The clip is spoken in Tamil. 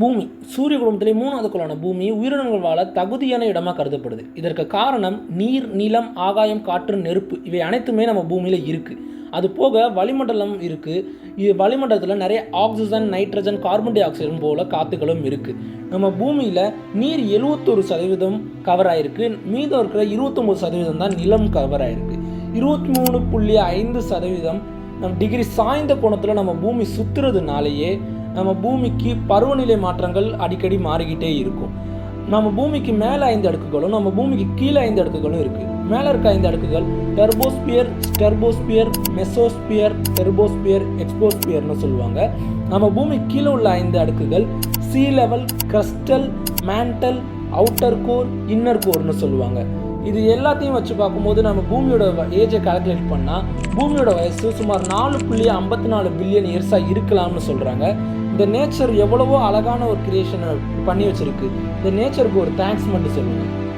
பூமி. சூரிய குடும்பத்திலே மூணாவது பூமி உயிரினங்கள் வாழ தகுதியான இடமாக கருதப்படுது. இதற்கு காரணம் நீர் நிலம் ஆகாயம் காற்று நெருப்பு இவை அனைத்துமே நம்ம பூமியில் இருக்குது அது போக வளிமண்டலம் இருக்குது இது வளிமண்டலத்தில் நிறைய oxygen nitrogen carbon dioxide போல காற்றுகளும் இருக்குது நம்ம பூமியில் நீர் எழுவத்தொரு சதவீதம் கவர் ஆயிருக்கு. மீதம் இருக்கிற இருபத்தொம்போது சதவீதம் தான் நிலம் கவர் ஆயிருக்கு. இருபத்தி மூணு புள்ளி ஐந்து சதவீதம் நம் டிகிரி சாய்ந்த கோணத்தில் நம்ம பூமி சுற்றுறதுனாலேயே நம்ம பூமிக்கு பருவநிலை மாற்றங்கள் அடிக்கடி மாறிக்கிட்டே இருக்கும். நம்ம பூமிக்கு மேலே ஐந்து அடுக்குகளும் நம்ம பூமிக்கு கீழே ஐந்து அடுக்குகளும் இருக்குது மேலே இருக்க ஐந்து அடுக்குகள் டெர்போஸ்பியர் ஸ்டெர்போஸ்பியர் மெசோஸ்பியர் டெர்போஸ்பியர் எக்ஸ்போஸ்பியர்னு சொல்லுவாங்க. நம்ம பூமி கீழே உள்ள ஐந்து அடுக்குகள் sea level crustal mantle outer core inner கோர்னு சொல்லுவாங்க. இது எல்லாத்தையும் வச்சு பார்க்கும்போது நம்ம பூமியோட ஏஜை கால்குலேட் பண்ணால் பூமியோட வயசு சுமார் நாலு புள்ளி ஐம்பத்தி நாலு பில்லியன் இயர்ஸாக இருக்கலாம்னு சொல்கிறாங்க இந்த நேச்சர் எவ்வளவோ அழகான ஒரு கிரியேஷனை பண்ணி வச்சிருக்கு. இந்த நேச்சருக்கு ஒரு தேங்க்ஸ் மட்டும் சொல்லுங்கள்